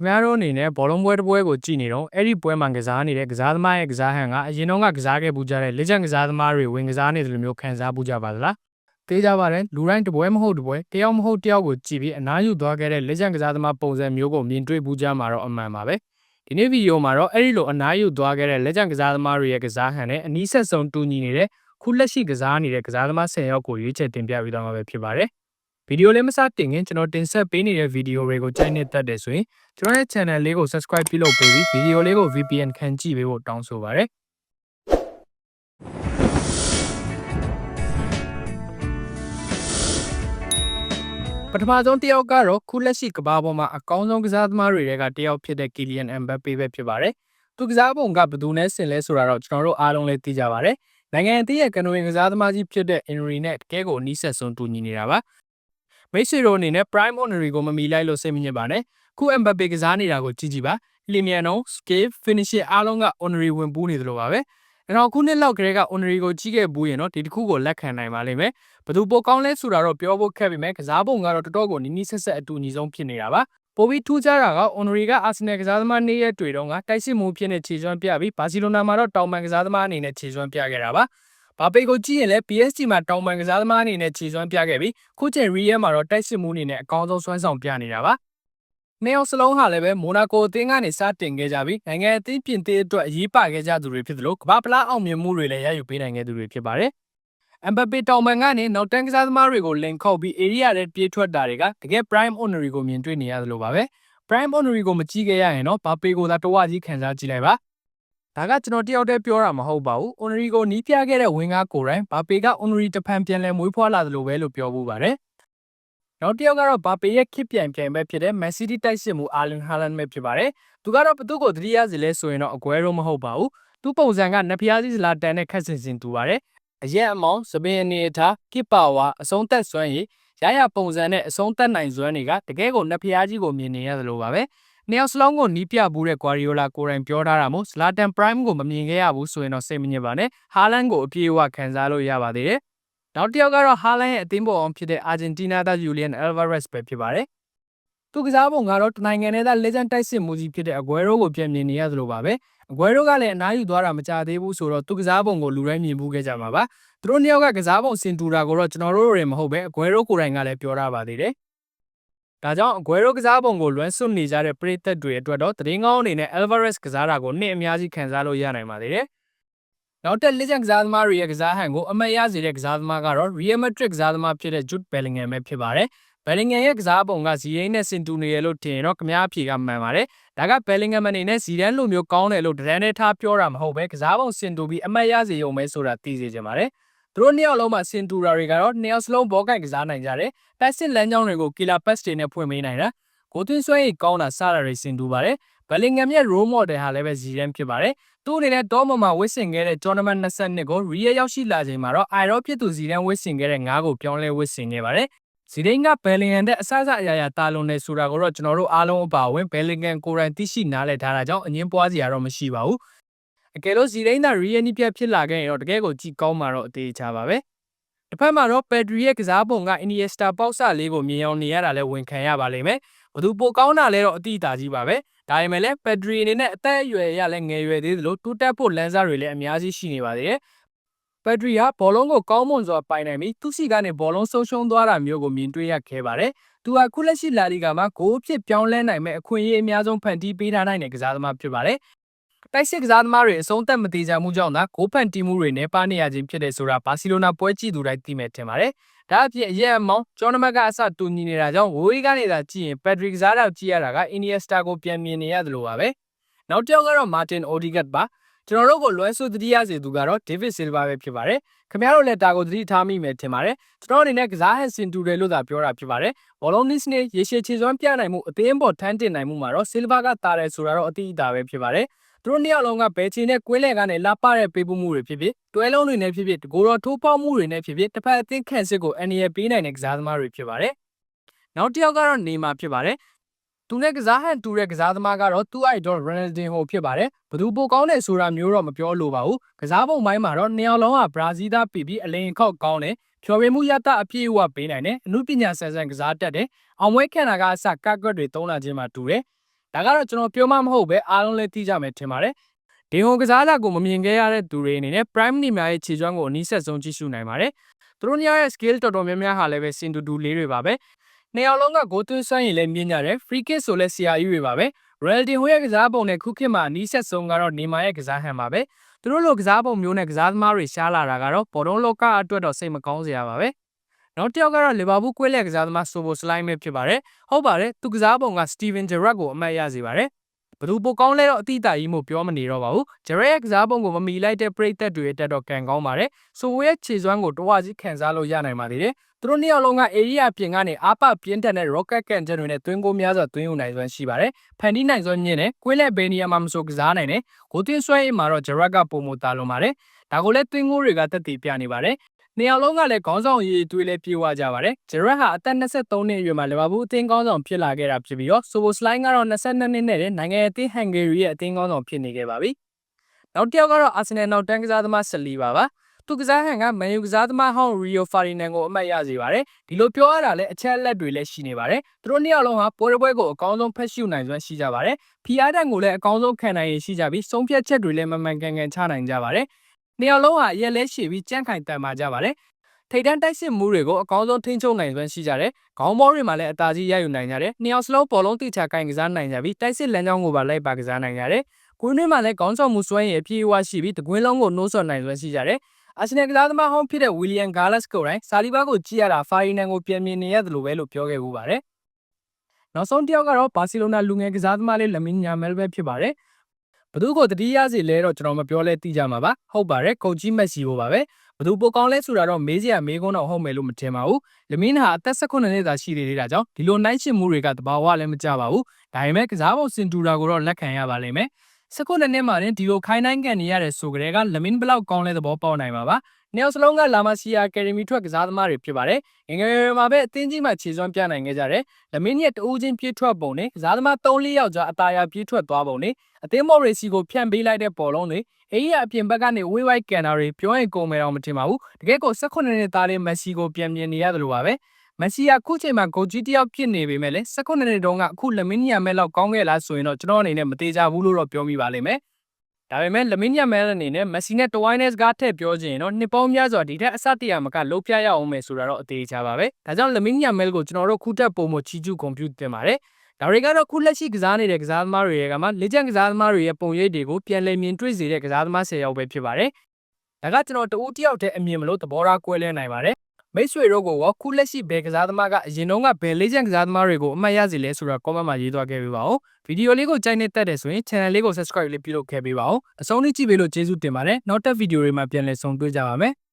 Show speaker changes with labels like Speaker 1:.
Speaker 1: ခင်ဗျားတို့အနေနဲ့ဘောလုံးပွဲတစ်ပွဲကိုကြည့်နေတော့အဲ့ဒီပွဲမှာကစားနေတဲ့ကစားသမားရဲ့ကစားဟန်ကအရင်တော့ကကစားခဲ့ပူကြတဲ့လက်ချက်ကစားသမားတွေဝင်ကစားနေတယ်လို့မျိုးခံစားပူကြပါသလားသိကြပါတယ်လူတိုင်းတစ်ပွဲမဟုတ်တစ်ပွဲတယောက်မဟုတ်တယောက်ကိုကြည့်ပြီးအနားယူသွားခဲ့တဲ့လက်ချက်ကစားသမားပုံစံမျိုးကိုမြင်တွေ့ပူကြမှာတော့အမှန်ပါပဲဒီနေ့ဗီဒီယိုမှာတော့အဲ့ဒီလိုအနားယူသွားခဲ့တဲ့လက်ချက်ကစားသမားတွေရဲ့ကစားဟန်နဲ့အနီးဆက်ဆုံးတူညီနေတဲ့ခုလက်ရှိကစားနေတဲ့ကစားသမား10ယောက်ကိုရွေးချယ်တင်ပြပေးသွားမှာပဲဖြစ်ပါတယ် ဗီဒီယိုလေးမစတင်ခင်ကျွန်တော်တင်ဆက်ပေးနေတဲ့ဗီဒီယိုတွေကိုကြိုက်နေတတ်တယ်ဆိုရင်ကျွန်တော်ရဲ့ channel လေးကို subscribe ပြုလုပ်ပေးပြီးဗီဒီယိုလေးကို VPN ခံကြည့်ပေးဖို့တောင်းဆိုပါရစေပထမဆုံးတစ်ယောက်ကတော့ခုလက်ရှိကမ္ဘာပေါ်မှာအကောင်းဆုံးကစားသမားတွေကတစ်ယောက်ဖြစ်တဲ့ Kylian Mbappe ပဲဖြစ်ပါတယ်။သူကစားပုံကဘယ်သူနဲ့ဆင်လဲဆိုတာတော့ကျွန်တော်တို့အားလုံးလည်းသိကြပါတယ်။နိုင်ငံအသင်းရဲ့ကနဝင်ကစားသမားကြီးဖြစ်တဲ့ Henry နဲ့တကယ်ကိုအနီးဆက်ဆုံးတူညီနေတာပါ။ မိတ်ဆွေတို့အနေနဲ့ Prime Honor ကိုမမီလိုက်လို့စိတ်မညစ်ပါနဲ့။ခု Mbappe ကစားနေတာကိုကြည့်ကြည့်ပါ။ Limiano, Skill, Finishing အားလုံးက Honor ဝင်ပူးနေသလိုပါပဲ။ကျွန်တော်ခုနှစ်လောက်ကလေးက Honor ကိုကြီးခဲ့ဘူးရင်တော့ဒီတစ်ခုကိုလက်ခံနိုင်ပါလိမ့်မယ်။ဘယ်သူပိုကောင်းလဲဆိုတာတော့ပြောဖို့ခက်ပြီမဲ့ကစားပုံကတော့တော်တော်ကိုနီးနီးဆက်ဆက်အတူညီဆုံးဖြစ်နေတာပါ။ပိုပြီးထူးခြားတာက Honor က Arsenal ကစားသမားနေ့ရက်တွေတုန်းကတိုက်စစ်မှုဖြစ်နေခြေစွမ်းပြပြီးဘာစီလိုနာမှာတော့တောင်ပန်ကစားသမားအနေနဲ့ခြေစွမ်းပြခဲ့တာပါ။ ဘာပေကိုကြည့်ရင်လည်း PSG မှာတောင်ပန်ကစားသမားအနေနဲ့ခြေစွမ်းပြခဲ့ပြီးခုချိန် Real မှာတော့တိုက်စစ်မှုအနေနဲ့အကောင်းဆုံးစွမ်းဆောင်ပြနေတာပါ။နေအောင်စလုံးဟာလည်းပဲမိုနာကိုအသင်းကနေစတင်ခဲ့ကြပြီးနိုင်ငံအသင်းပြင်သစ်အတွက်အရေးပါခဲ့ကြသူတွေဖြစ်သလိုကမ္ဘာပလားအောင်မြင်မှုတွေလည်းရယူပေးနိုင်ခဲ့သူတွေဖြစ်ပါတယ်။ Mbappe တောင်ပန်ကနေနောက်တန်းကစားသမားတွေကိုလင်ခောက်ပြီး area ထဲပြေးထွက်တာတွေကတကယ် prime honor ကိုမြင်တွေ့နေရသလိုပါပဲ prime honor ကိုမကြည့်ခဲ့ရရင်တော့ Mbappe ကိုသာတဝကြီးခံစားကြည့်လိုက်ပါ ဒါကကျွန်တော်တယောက်တည်းပြောတာမဟုတ်ပါဘူး honor ကိုနီးပြခဲ့တဲ့ဝင်းကားကိုယ်တိုင် Mbappe က honor တဖန်ပြန်လဲမွေးဖွားလာသလိုပဲလို့ပြောမှုပါတယ်နောက်တစ်ယောက်ကတော့ဘာပေရဲ့ခစ်ပြိုင်ပြိုင်ပဲဖြစ်တဲ့ Man City တိုက်စစ်မှုအာလန်ဟာလန်ပဲဖြစ်ပါတယ်။သူကတော့ဘသူ့ကိုတတိယစီလဲဆိုရင်တော့အကွဲတော့မဟုတ်ပါဘူး။သူ့ပုံစံကနဖျားစီစလာတန်နဲ့ခက်စင်စင်တူပါတယ်။အရက်အမောင်စပင်အနေထားကစ်ပါဝါအဆုံးသက်စွမ်းရည်ရရပုံစံနဲ့အဆုံးသက်နိုင်စွမ်းတွေကတကယ်ကိုနဖျားကြီးကိုမြင်နေရသလိုပါပဲ။ နှစ်ယောက်စလုံးကိုနီးပြဘူးတဲ့ Guardiola ကိုယ်တိုင်ပြောထားတာမို့ Zlatan Prime ကိုမမြင်ခဲ့ရဘူးဆိုရင်တော့စိတ်မညစ်ပါနဲ့။ဟာလန်ကိုအပြည့်အဝခံစားလို့ရပါသေးတယ်။နောက်တစ်ယောက်ကတော့ဟာလန်ရဲ့အသင်းပေါ်အောင်ဖြစ်တဲ့အာဂျင်တီးနားသားယူလီယန်အယ်ဗာရက်စ်ပဲဖြစ်ပါတယ်။သူကစားပုံကတော့တနိုင်ငံနဲ့သား legend တိုက်စစ်မှုကြီးဖြစ်တဲ့အကွဲရိုးကိုပြန်မြင်နေရသလိုပါပဲ။အကွဲရိုးကလည်းအနားယူသွားတာမကြသေးဘူးဆိုတော့သူကစားပုံကိုလူတိုင်းမြင်ဘူးခဲ့ကြမှာပါ။သူတို့နှစ်ယောက်ကကစားပုံစင်တူတာကိုတော့ကျွန်တော်တို့တွေမဟုတ်ပဲအကွဲရိုးကိုယ်တိုင်ကလည်းပြောထားပါသေးတယ်။ ဒါကြောင့်အကွဲရိုးကစားပုံကိုလွမ်းစွတ်နေကြတဲ့ပရိသတ်တွေအတွက်တော့သတင်းကောင်းအနေနဲ့ Alvarez ကစားတာကိုနှစ်အများကြီးခံစားလို့ရနိုင်ပါသေးတယ်။နောက်တက်လက်ချက်ကစားသမားတွေရဲ့ကစားဟန်ကိုအမတ်ရစေတဲ့ကစားသမားကတော့ Real Madrid ကစားသမားဖြစ်တဲ့ Jude Bellingham ပဲဖြစ်ပါတယ်။ Bellingham ရဲ့ကစားပုံကဇီးရင်းနဲ့စင်တူနေရလို့ထင်ရင်တော့ခမားအဖြေကမှန်ပါတယ်။ဒါက Bellingham အနေနဲ့ဇီဒန်လိုမျိုးကောင်းတယ်လို့တရန်နဲ့ထားပြောတာမဟုတ်ပဲကစားပုံစင်တူပြီးအမတ်ရစေရုံပဲဆိုတာသိစေချင်ပါတယ်။ သူတို့နှစ်ယောက်လုံးမှာစင်တူရာတွေကတော့နှစ်ယောက်စလုံးဘောကိုက်ကစားနိုင်ကြတယ်။ပတ်စစ်လမ်းကြောင်းတွေကို killer pass တွေနဲ့ဖွင့်ပေးနိုင်တာ။ကိုသွင်းဆွဲရေးကောင်းတာစတာတွေစင်တူပါတယ်။ Bellingham ရဲ့ role model ဟာလည်းပဲဇီဒန်ဖြစ်ပါတယ်။သူ့အနေနဲ့ဒေါမမှာဝစ်ဆင်ခဲ့တဲ့ tournament 22ကို Real ရောက်ရှိလာချိန်မှာတော့ Iron ဖြစ်သူဇီဒန်ဝစ်ဆင်ခဲ့တဲ့9ကိုပြောင်းလဲဝစ်ဆင်ခဲ့ပါတယ်။ဇီဒန်က Bellingham တဲ့အဆအဆအရာရာတာလွန်နေဆိုတာကိုတော့ကျွန်တော်တို့အားလုံးအပါအဝင် Bellingham ကိုယ်တိုင်သိရှိနားလည်ထားတာကြောင့်အငင်းပွားစရာတော့မရှိပါဘူး။ အကယ်လို့ဇီဒန်သာ Real နီးပြဖြစ်လာခဲ့ရင်တော့တကယ်ကိုကြည့်ကောင်းမှာတော့အသေးချာပါပဲ။တစ်ဖက်မှာတော့ Pedri ရဲ့ကစားပုံက Iniesta ပေါက်စလေးကိုမြင်အောင်နေရတာလည်းဝန်ခံရပါလိမ့်မယ်။ဘသူပိုကောင်းတာလဲတော့အတိအတာကြီးပါပဲ။ဒါပေမဲ့လည်း Pedri အနေနဲ့အသက်အရွယ်ရလည်းငယ်ရွယ်သေးသလိုတိုးတက်ဖို့လမ်းစာတွေလည်းအများကြီးရှိနေပါသေးတယ်။ Pedri ကဘောလုံးကိုကောင်းမွန်စွာပိုင်နိုင်ပြီးသူ့စီကနေဘောလုံးဆုံးရှုံးသွားတာမျိုးကိုမြင်တွေ့ရခဲ့ပါတယ်။သူကခုလက်ရှိလာလီဂါမှာဂိုးဖြစ်ပြောင်းလဲနိုင်မဲ့အခွင့်အရေးအများဆုံးဖန်တီးပေးထားနိုင်တဲ့ကစားသမားဖြစ်ပါတယ်။ တိုက်စစ်ကစားသမားတွေအဆုံးသက်မသေးကြမှုကြောင့်သာဂိုးဖန်တီးမှုတွေနဲ့ပါနေရခြင်းဖြစ်တဲ့ဆိုတာဘာစီလိုနာပွဲကြည့်သူတိုင်းသိမဲ့ထင်ပါတယ်။ဒါအပြင်အရက်အမောင်းဂျော်နမတ်ကအစတူညီနေတာကြောင့်ဝိုးရီကနေသာကြည့်ရင်ပက်ဒရစ်ကစားတော့ကြည့်ရတာကအင်နီယက်စတာကိုပြန်မြင်နေရတယ်လို့ပါပဲ။နောက်တစ်ယောက်ကတော့မာတင်အိုဒီဂတ်ပါ။ကျွန်တော်တို့ကိုလွဲဆိုသတိရစေသူကတော့ဒေးဗစ်ဆီလ်ဗာပဲဖြစ်ပါတယ်။ခင်ဗျားတို့လည်းဒါကိုသတိထားမိမယ်ထင်ပါတယ်။ကျွန်တော်အနေနဲ့ကစားဟန်စင်တူတယ်လို့သာပြောတာဖြစ်ပါတယ်။ဘောလုံးနစ်နဲ့ရေရှည်ခြေစွမ်းပြနိုင်မှုအသင်းပေါ်ထမ်းတင်နိုင်မှုမှာတော့ဆီလ်ဗာကတာတယ်ဆိုတာတော့အတိအတာပဲဖြစ်ပါတယ်။ သူတို့နှစ်ယောက်လုံးကဘယ်ချီနဲ့ကွင်းလဲကနေလာပတဲ့ပေးပို့မှုတွေဖြစ်ဖြစ်တွဲလုံးတွေနဲ့ဖြစ်ဖြစ်တကိုယ်တော်ထိုးပေါက်မှုတွေနဲ့ဖြစ်ဖြစ်တစ်ဖက်အသင်းခန့်စစ်ကိုအန်ရီယပေးနိုင်တဲ့ကစားသမားတွေဖြစ်ပါတယ်။နောက်တစ်ယောက်ကတော့နေမာဖြစ်ပါတယ်။သူနဲ့ကစားဟန်တူတဲ့ကစားသမားကတော့သူ့ idol Ronaldinho ဖြစ်ပါတယ်။ဘသူပိုကောင်းတယ်ဆိုတာမျိုးတော့မပြောလို့ပါဘူး။ကစားပုံပိုင်းမှာတော့နှစ်ယောက်လုံးကဘရာဇီးသားပြည်ပြီးအလင်းခောက်ကောင်းတယ်။ဖြော်ပြမှုရတအပြည့်အဝပေးနိုင်တယ်။အမှုပညာဆန်ဆန်ကစားတတ်တယ်။အောင်ပွဲခံတာကအစကကွက်တွေသုံးလာခြင်းမှာတူတယ်။ ဒါကတော့ကျွန်တော်ပြောမှမဟုတ်ပဲအားလုံးလည်းသိကြမယ်ထင်ပါတယ်ဒီဟိုကစားတာကိုမမြင်ခဲ့ရတဲ့သူတွေအနေနဲ့ prime နေများရဲ့ခြေကျွမ်းကိုအနည်းဆက်ဆုံးကြည့်ရှုနိုင်ပါတယ်သူတို့ညရဲ့ skill တော်တော်များများဟာလည်းပဲစင်တူတူလေးတွေပါပဲနှစ်ယောက်လုံးကဂိုးသွင်းစွမ်းရည်လည်းမြင်ကြတယ် free kick ဆိုလည်းဆရာကြီးတွေပါပဲ reality ဟိုရဲ့ကစားပုံနဲ့ခုခေတ်မှာအနည်းဆက်ဆုံးကတော့နေမာရဲ့ကစားဟန်ပါပဲသူတို့လိုကစားပုံမျိုးနဲ့ကစားသမားတွေရှားလာတာကတော့ပေါ်တုံးလောကအတွက်တော့စိတ်မကောင်းစရာပါပဲ နောက်တစ်ယောက်ကတော့လီဗာပူးကွေးလက်ကစားသမားဆိုဘိုစလိုင်းပဲဖြစ်ပါတယ်ဟုတ်ပါတယ်သူကစားပုံကစတီဗင်ဂျရက်ကိုအမှတ်ရစေပါတယ်ဘသူပိုကောင်းလဲတော့အတိအတာကြီးမို့ပြောမနေတော့ပါဘူးဂျရက်ရဲ့ကစားပုံကိုမမီလိုက်တဲ့ပရိသတ်တွေတက်တော့ကန်ကောင်းပါတယ်ဆိုဘိုရဲ့ခြေစွမ်းကိုတဝါစီခံစားလို့ရနိုင်ပါသေးတယ်သူတို့နှစ်ယောက်လုံးက area ပြင်ကနေအာပပြင်းထန်တဲ့ rocket can တွေနဲ့တွင်းကိုများစွာတွင်းယူနိုင်စွမ်းရှိပါတယ်ဖန်တီးနိုင်စွမ်းမြင့်တယ်ကွေးလက်ဘေးနီယာမှာမဆိုကစားနိုင်တယ်ဂိုတင်ဆွဲအိမ်မှာတော့ဂျရက်ကပုံမတာလွန်ပါတယ်ဒါကိုလည်းတွင်းကိုတွေကတက်တည်ပြနေပါတယ် နေရာလုံးကလည်းခေါင်းဆောင်ရည်တွေးလဲပြေဝကြပါတယ်ဂျရက်ဟာအသက်23နှစ်အရွယ်မှာလီဗာပူးအသင်းခေါင်းဆောင်ဖြစ်လာခဲ့တာဖြစ်ပြီးတော့ဆိုဘိုစလိုင်းကတော့22နှစ်နဲ့တဲ့နိုင်ငံအသင်းဟန်ဂေရီရဲ့အသင်းခေါင်းဆောင်ဖြစ်နေခဲ့ပါပြီနောက်တစ်ယောက်ကတော့အာဆင်နယ်နောက်တန်းကစားသမားဆလီပါပါသူကစားဟန်ကမန်ယူကစားသမားဟောင်းရီယိုဖာရီနန်ကိုအမှတ်ရစေပါတယ်ဒီလိုပြောရတာလည်းအချက်အလက်တွေလည်းရှိနေပါတယ်သူတို့နှစ်ယောက်လုံးဟာပွဲတစ်ပွဲကိုအကောင်းဆုံးဖက်ရှုနိုင်စွမ်းရှိကြပါတယ်ဖီအားတန်ကိုလည်းအကောင်းဆုံးခံနိုင်ရရှိကြပြီးဆုံးဖြတ်ချက်တွေလည်းမမှန်ကန်ကန်ချနိုင်ကြပါတယ် နှစ်ယောက်လုံးဟာအရက်လဲရှည်ပြီးကြန့်ခိုင်တန်မာကြပါတယ်ထိတ်တန်းတိုက်စစ်မှုတွေကိုအကောင်းဆုံးထိန်းချုပ်နိုင်စွမ်းရှိကြတယ်။ခေါင်းဘောတွေမှာလည်းအသာကြီးရယူနိုင်ကြတယ်။နှစ်ယောက်စလုံးပေါ်လုံးတိချာကိုင်ကစားနိုင်ကြပြီးတိုက်စစ်လမ်းကြောင်းကိုပါလိုက်ပါကစားနိုင်ကြတယ်။ကွင်းတွင်းမှာလည်းခေါင်းဆောင်မှုစွမ်းရည်အပြည့်အဝရှိပြီးတကွင်းလုံးကိုနှိုးဆော်နိုင်စွမ်းရှိကြတယ်။အာဆင်နယ်ကစားသမားဟောင်းဖြစ်တဲ့ဝီလီယံဂါလက်စ်ကိုယ်တိုင်ဆာလီဘာကိုကြည့်ရတာဖာရီနန်ကိုပြန်မြင်နေရတယ်လို့ပဲလို့ပြောခဲ့ဘူးပါတယ်။နောက်ဆုံးတစ်ယောက်ကတော့ဘာစီလိုနာလူငယ်ကစားသမားလေးလမင်းညာမဲလ်ပဲဖြစ်ပါတယ်။ ဘသူကိုတတိယစီလဲတော့ကျွန်တော်မပြောလဲသိကြမှာပါ။ဟုတ်ပါတယ်။ကိုကြီးမက်ဆီကိုပါပဲ။ဘသူပိုကောင်းလဲဆိုတာတော့မေးစရာမေးခွန်းတော့ဟုတ်မယ်လို့မထင်ပါဘူး။လမင်းဟာအသက်16နှစ်သာရှိသေးတာကြောင့်ဒီလိုနိုင်ရှင်မှုတွေကတဘာဝလည်းမကြပါဘူး။ဒါပေမဲ့ကစားပုံစင်တူတာကိုတော့လက်ခံရပါလိမ့်မယ်။ 19နှစ်မှာတင်ဒီလိုခိုင်းနိုင်ကန်နေရတဲ့ဆိုကြတဲ့ကလမင်းဘလောက်ကောင်းလဲသဘောပေါက်နိုင်ပါပါ။နှစ်ယောက်စလုံးကလာမစီယာအကယ်ဒမီထွက်ကစားသမားတွေဖြစ်ပါတယ်။ငယ်ငယ်မှာပဲအသင်းကြီးမှာခြေစွမ်းပြနိုင်ခဲ့ကြတယ်။လမင်းရဲ့တဦးချင်းပြေးထွက်ပုံနဲ့ကစားသမား3-4ယောက်ကြားအသာရပြေးထွက်သွားပုံနဲ့အသင်းမော်ရီစီကိုဖြန့်ပေးလိုက်တဲ့ပေါ်လုံးတွေအေးရအပြင်ဘက်ကနေဝေးဝိုက်ကန်တာတွေပြောရင်ကုန်မယ်တော့မထင်ပါဘူး။တကယ်ကို18နှစ်သားလေးမက်ဆီကိုပြန်မြင်နေရတယ်လို့ပါပဲ။ မက်ဆီကခုချိန်မှာဂိုကြီးတယောက်ဖြစ်နေပေမဲ့လည်း18နှစ်တုန်းကအခုလမင်းညာမဲလောက်ကောင်းခဲ့လားဆိုရင်တော့ကျွန်တော်အနေနဲ့မသေးကြဘူးလို့တော့ပြောမိပါလိမ့်မယ်။ဒါပေမဲ့လမင်းညာမဲအနေနဲ့မက်ဆီနဲ့တဝိုင်းနက်စ်ကားထည့်ပြောချင်ရင်တော့နှစ်ပေါင်းများစွာဒီထက်အဆတရမကလှုပ်ပြရအောင်မယ်ဆိုတာတော့အသေးချပါပဲ။ဒါကြောင့်လမင်းညာမဲကိုကျွန်တော်တို့ခုထက်ပုံမချီကျူးကွန်ပျူတာတင်ပါတယ်။ဒါတွေကတော့ခုလက်ရှိကစားနေတဲ့ကစားသမားတွေရဲ့ကမှလေ့ကျင့်ကစားသမားတွေရဲ့ပုံရိပ်တွေကိုပြန်လည်မြင်တွေ့စေတဲ့ကစားသမား၁၀ယောက်ပဲဖြစ်ပါတယ်။ဒါကကျွန်တော်တဦးတယောက်တည်းအမြင်မလို့သဘောထားကွဲလဲနိုင်ပါတယ်။ မိတ်ဆွေတို့ကရောခုလက်ရှိဘယ်ကစားသမားကအရင်တုန်းကဘယ်လေ့ကျင့်ကစားသမားတွေကိုအမှတ်ရစီလဲဆိုတာ comment မှာရေးသွားခဲ့ပေးပါဦး။ဗီဒီယိုလေးကိုကြိုက်နေတတ်တယ်ဆိုရင် channel လေးကို subscribe လေးပြုလုပ်ခဲ့ပေးပါဦး။အဆုံးထိကြည့်ပေးလို့ကျေးဇူးတင်ပါတယ်။နောက်တက်ဗီဒီယိုတွေမှာပြန်လည်ဆုံတွေ့ကြပါမယ်။